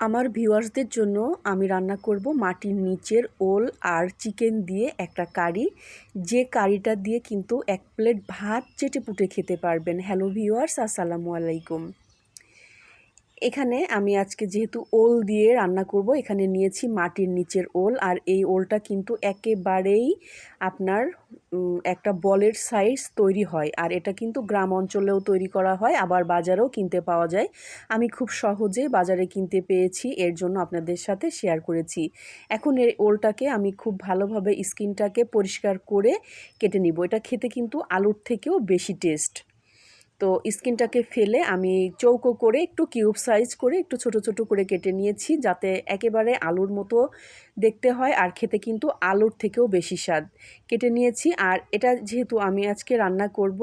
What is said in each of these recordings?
আমার ভিউয়ার্সদের জন্য আমি রান্না করব মাটির নিচের ওল আর চিকেন দিয়ে একটা কারি। যে কারিটা দিয়ে কিন্তু এক প্লেট ভাত চেটে পুটে খেতে পারবেন। হ্যালো ভিউয়ার্স আসসালামু আলাইকুম। এখানে আমি আজকে যেহেতু ওল দিয়ে রান্না করব, এখানে নিয়েছি মাটির নিচের ওল। আর এই ওলটা কিন্তু একেবারেই আপনার একটা বলের সাইজ তৈরি হয়। আর এটা কিন্তু গ্রাম অঞ্চলেও তৈরি করা হয়, আবার বাজারেও কিনতে পাওয়া যায়। আমি খুব সহজে বাজারে কিনতে পেয়েছি, এর জন্য আপনাদের সাথে শেয়ার করেছি। এখন এই ওলটাকে আমি খুব ভালোভাবে স্কিনটাকে পরিষ্কার করে কেটে নিব। এটা খেতে কিন্তু আলুর থেকেও বেশি টেস্ট তো স্কিনটাকে ফেলে আমি চৌকো করে একটু কিউব সাইজ করে একটু ছোট ছোট করে কেটে নিয়েছি যাতে একেবারে আলুর মতো দেখতে হয় আর খেতে কিন্তু আলুর থেকেও বেশি স্বাদ। কেটে নিয়েছি আর এটা যেহেতু আমি আজকে রান্না করব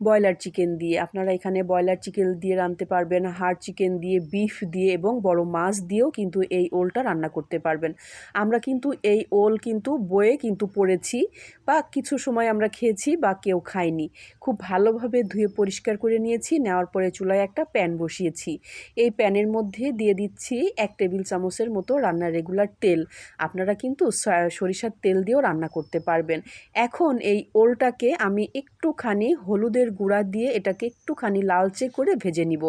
ব্রয়লার চিকেন দিয়ে। আপনারা এখানে ব্রয়লার চিকেন দিয়ে রাঁধতে পারবেন, হাড় চিকেন দিয়ে, বিফ দিয়ে এবং বড় মাছ দিয়েও কিন্তু এই ওলটা রান্না করতে পারবেন। আমরা কিন্তু এই ওল কিন্তু বয়ে কিন্তু পড়েছি বা কিছু সময় আমরা খেয়েছি বা কেউ খাইনি খুব ভালোভাবে ধুয়ে পরিষ্কার করে নিয়েছি, নেওয়ার পরে চুলায় একটা প্যান বসিয়েছি। এই প্যানের মধ্যে দিয়ে দিচ্ছি এক টেবিল চামচের মতো রান্নার রেগুলার তেল। আপনারা কিন্তু সরিষার তেল দিয়েও রান্না করতে পারবেন। এখন এই ওলটাকে আমি একটুখানি হলুদের গুঁড়া দিয়ে এটাকে একটুখানি লালচে করে ভেজে নিব।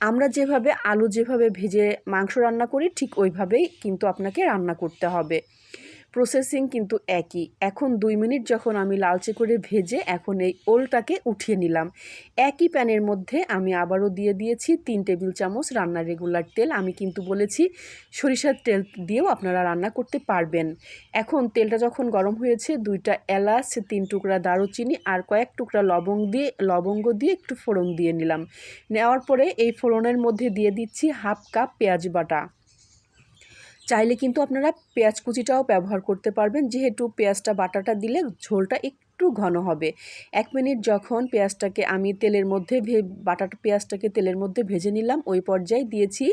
আমরা যেভাবে আলু যেভাবে ভেজে মাংস রান্না করি ঠিক ওইভাবেই কিন্তু আপনাকে রান্না করতে হবে। প্রসেসিং কিন্তু একই। এখন দুই মিনিট যখন আমি লালচে করে ভেজে এখন এই ওলটাকে উঠিয়ে নিলাম। একই প্যানের মধ্যে আমি আবারও দিয়ে দিয়েছি তিন টেবিল চামচ রান্নার রেগুলার তেল। আমি কিন্তু বলেছি সরিষার তেল দিয়েও আপনারা রান্না করতে পারবেন। এখন তেলটা যখন গরম হয়েছে, দুইটা এলাচ, তিন টুকরা দারুচিনি আর কয়েক টুকরা লবঙ্গ দিয়ে লবঙ্গ দিয়ে একটু ফোড়ন দিয়ে নিলাম। নেওয়ার পরে এই ফোড়নের মধ্যে দিয়ে দিচ্ছি হাফ কাপ পেঁয়াজ বাটা। চাইলে কিন্তু আপনারা পেঁয়াজ কুচিটাও ব্যবহার করতে পারবেন। যেহেতু পেঁয়াজটা বাটাটা দিলে ঝোলটা একটু একটু ঘন হবে। এক মিনিট যখন পেঁয়াজটাকে আমি তেলের মধ্যে ভে বাটাটা পেঁয়াজটাকে তেলের মধ্যে ভেজে নিলাম, ওই পর্যায়ে দিয়েছি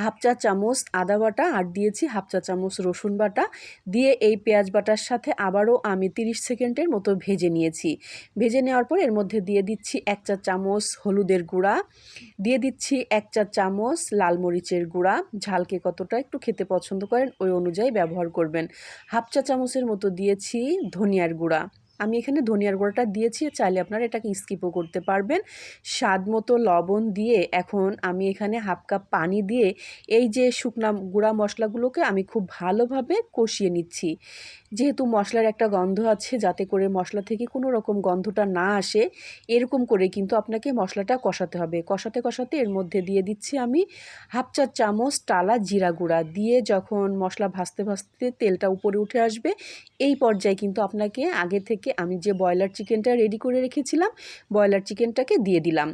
হাফ চা চামচ আদা বাটা আর দিয়েছি হাফ চা চামচ রসুন বাটা। দিয়ে এই পেঁয়াজ বাটার সাথে আবারও আমি 30 সেকেন্ডের মতো ভেজে নিয়েছি। ভেজে নেওয়ার পর এর মধ্যে দিয়ে দিচ্ছি এক চা চামচ হলুদের গুঁড়া। দিয়ে দিচ্ছি এক চা চামচ লাল মরিচের গুঁড়া। ঝালকে কতটা একটু খেতে পছন্দ করেন, ওই অনুযায়ী ব্যবহার করবেন। হাফ চা চামচের মতো দিয়েছি ধনিয়ার গুঁড়া। আমি এখানে ধনিয়ার গুঁড়োটা দিয়েছি, চাইলে আপনারা এটাকে স্কিপও করতে পারবেন। স্বাদ মতো লবণ দিয়ে এখন আমি এখানে হাফ কাপ পানি দিয়ে এই যে শুকনা গুঁড়া মশলাগুলোকে আমি খুব ভালোভাবে কষিয়ে নিচ্ছি। যেহেতু মশলার একটা গন্ধ আছে, যাতে করে মশলা থেকে কোনো রকম গন্ধটা না আসে, এরকম করে কিন্তু আপনাকে মশলাটা কষাতে হবে। কষাতে কষাতে এর মধ্যে দিয়ে দিচ্ছি আমি হাফ চা চামচ টালা জিরা গুঁড়া দিয়ে যখন মশলা ভাজতে ভাজতে তেলটা উপরে উঠে আসবে, এই পর্যায়ে কিন্তু আপনাকে আগে থেকে আমি যে ব্রয়লার চিকেনটা রেডি করে রেখেছিলাম, ব্রয়লার চিকেনটাকে দিয়ে দিলাম।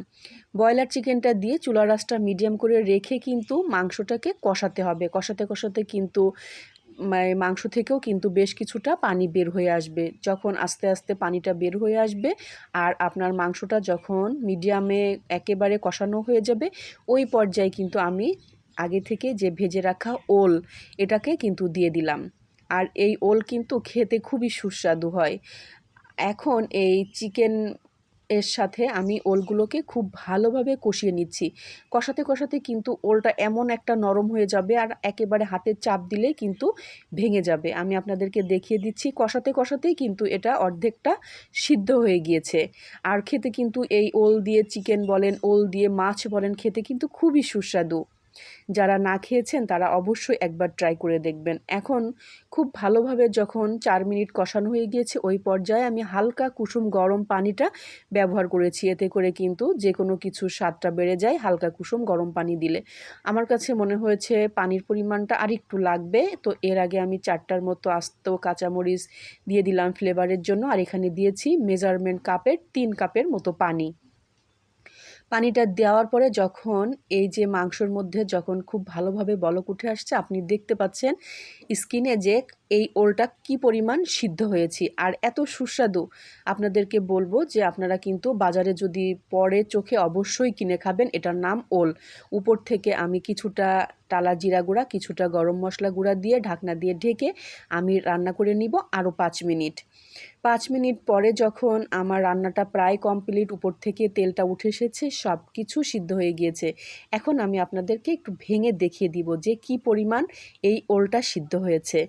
ব্রয়লার চিকেনটা দিয়ে চুলা রাসটা মিডিয়াম করে রেখে কিন্তু মাংসটাকে কষাতে হবে। কষাতে কষাতে কিন্তু মাংস থেকেও কিন্তু বেশ কিছুটা পানি বের হয়ে আসবে। যখন আস্তে আস্তে পানিটা বের হয়ে আসবে আর আপনার মাংসটা যখন মিডিয়ামে একেবারে কষানো হয়ে যাবে, ওই পর্যায়ে কিন্তু আমি আগে থেকে যে ভেজে রাখা ওল, এটাকে কিন্তু দিয়ে দিলাম। আর এই ওল কিন্তু খেতে খুবই সুস্বাদু হয়। এখন এই চিকেন এর সাথে আমি ওলগুলোকে খুব ভালোভাবে কষিয়ে নিচ্ছি। কষাতে কষাতে কিন্তু ওলটা এমন একটা নরম হয়ে যাবে আর একেবারে হাতের চাপ দিলে কিন্তু ভেঙে যাবে। আমি আপনাদেরকে দেখিয়ে দিচ্ছি, কষাতে কষাতেই কিন্তু এটা অর্ধেকটা সিদ্ধ হয়ে গিয়েছে। আর খেতে কিন্তু এই ওল দিয়ে চিকেন বলেন, ওল দিয়ে মাছ বলেন, খেতে কিন্তু খুবই সুস্বাদু। যারা না খেয়েছেন তারা অবশ্যই একবার ট্রাই করে দেখবেন। এখন খুব ভালোভাবে যখন চার মিনিট কষানো হয়ে গিয়েছে, ওই পর্যায়ে আমি হালকা কুসুম গরম পানিটা ব্যবহার করেছি। এতে করে কিন্তু যে কোনো কিছু স্বাদটা বেড়ে যায়, হালকা কুসুম গরম পানি দিলে। আমার কাছে মনে হয়েছে পানির পরিমাণটা আর একটু লাগবে, তো এর আগে আমি চারটার মতো আস্ত কাঁচামরিচ দিয়ে দিলাম ফ্লেভারের জন্য। আর এখানে দিয়েছি মেজারমেন্ট কাপের তিন কাপের মতো পানি। পানিটা দেওয়ার পরে যখন এই যে মাংসর মধ্যে যখন খুব ভালোভাবে বলক উঠে আসছে, আপনি দেখতে পাচ্ছেন স্কিনে যে এই ওলটা কি পরিমাণ সিদ্ধ হয়েছি? আর এত সুস্বাদু। আপনাদেরকে বলব যে আপনারা কিন্তু বাজারে যদি পরে চোখে অবশ্যই কিনে খাবেন, এটার নাম ওল। উপর থেকে আমি কিছুটা টালা জিরা গুঁড়া, কিছুটা গরম মশলা গুঁড়া দিয়ে ঢাকনা দিয়ে ঢেকে আমি রান্না করে নিব আরও পাঁচ মিনিট। পাঁচ মিনিট পরে যখন আমার রান্নাটা প্রায় কমপ্লিট, উপর থেকে তেলটা উঠে এসেছে সব কিছু সিদ্ধ হয়ে গিয়েছে। এখন আমি আপনাদেরকে একটু ভেঙে দেখিয়ে দিব যে কি পরিমাণ এই ওলটা সিদ্ধ হয়েছে।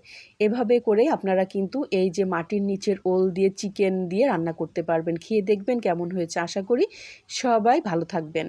এভাবে করে আপনারা কিন্তু এই যে মাটির নিচের ওল দিয়ে, চিকেন দিয়ে রান্না করতে পারবেন। খেয়ে দেখবেন কেমন হয়েছে। আশা করি সবাই ভালো থাকবেন।